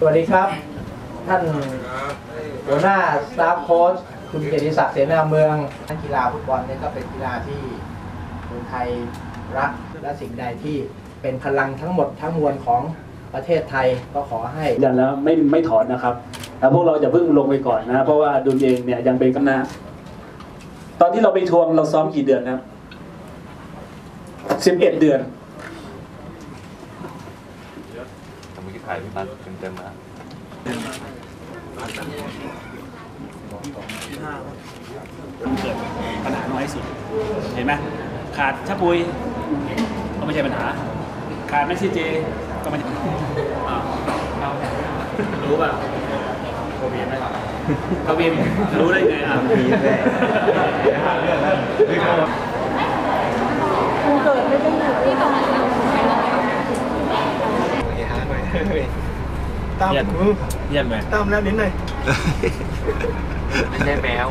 สวัสดีครับ ท่านหัวหน้าสตาฟโค้ชคุณเกียรติศักดิ์เสนาเมืองนักกีฬาฟุตบอลเนี่ยก็เป็นกีฬาที่คนไทยรักและสิ่งใดที่เป็นพลังทั้งหมดทั้งมวลของประเทศไทยก็ขอให้ยันแล้วไม่ไม่ถอนนะครับแล้วพวกเราจะเพิ่งลงไปก่อนนะเพราะว่าดุลเองเนี่ยยังเป็นกำนาตอนที่เราไปทวงเราซ้อมกี่เดือนนะครับสิบเอ็ดเดือน ทำเมื่อกี้ถ่ายพี่นัทเต็มๆนะเกิดปัญหาน้อยสุด เห็นไหมขาดชะปุยก็ไม่ใช่ปัญหา ขาดแมสซี่เจก็ไม่ใช่รู้ป่ะโควิดไหมกวินรู้ได้ไงอะตามเยี่ยมเยี่ยมไหมตามแล้วนิดหน่อยไม่ใช่แมว